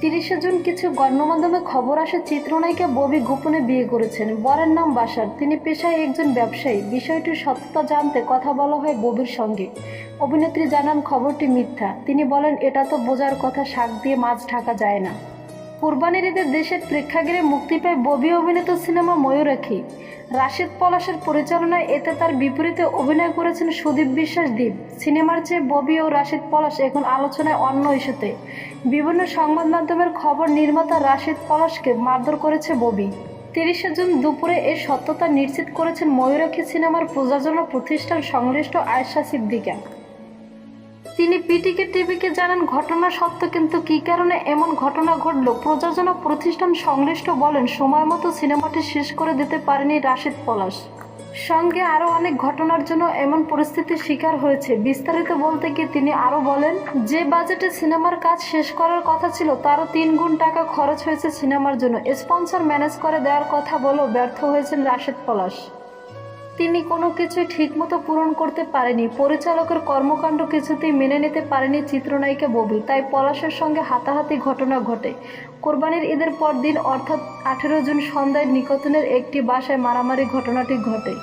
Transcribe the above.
তিরিশে জুন কিছু গণমাধ্যমে খবর আসে, চিত্রনায়িকা ববি গোপনে বিয়ে করেছেন। বরের নাম বাসার। তিনি পেশায় একজন ব্যবসায়ী। বিষয়টির সত্যতা জানতে কথা বলা হয় ববির সঙ্গে। অভিনেত্রী জানান, খবরটি মিথ্যা। তিনি বলেন, এটা তো বোঝার কথা, শাক দিয়ে মাছ ঢাকা যায় না। কুরবানির ঈদে দেশের প্রেক্ষাগৃহে মুক্তি পায় ববি অভিনীত সিনেমা ময়ূরাক্ষী। রাশিদ পলাশের পরিচালনায় এতে তার বিপরীতে অভিনয় করেছেন সুদীপ বিশ্বাস দ্বীপ সিনেমার চেয়ে ববি ও রাশিদ পলাশ এখন আলোচনায় অন্য ইস্যুতে। বিভিন্ন সংবাদ মাধ্যমের খবর নির্মাতা রাশিদ পলাশকে মারধর করেছে ববি। তিরিশে জুন দুপুরে এর সত্যতা নিশ্চিত করেছেন ময়ূরাক্ষী সিনেমার প্রযোজনা প্রতিষ্ঠান সংশ্লিষ্ট আয়েশা সিদ্দিকা। তিনি পিটিকে, টিভিকে জানান, ঘটনা সত্য, কিন্তু কী কারণে এমন ঘটনা ঘটল? প্রযোজনা প্রতিষ্ঠান সংশ্লিষ্ট বলেন, সময় মতো সিনেমাটি শেষ করে দিতে পারেনি রাশিদ পলাশ। সঙ্গে আরও অনেক ঘটনার জন্য এমন পরিস্থিতির শিকার হয়েছে। বিস্তারিত বলতে গিয়ে তিনি আরও বলেন, যে বাজেটে সিনেমার কাজ শেষ করার কথা ছিল, তারও তিন গুণ টাকা খরচ হয়েছে সিনেমার জন্য। স্পন্সর ম্যানেজ করে দেওয়ার কথা বলেও ব্যর্থ হয়েছেন রাশেদ পলাশ। তিনি কোনো কিছু ঠিকমতো পূরণ করতে পারেনি। পরিচালকের কর্মকাণ্ড কিছুতেই মেনে নিতে পারেনি চিত্রনায়িকা ববি। তাই পলাশের সঙ্গে হাতাহাতি ঘটনা ঘটে। কোরবানির ঈদের পর দিন অর্থাৎ আঠেরো জুন সন্ধ্যায় নিকতনের একটি বাসায় মারামারি ঘটনাটি ঘটে।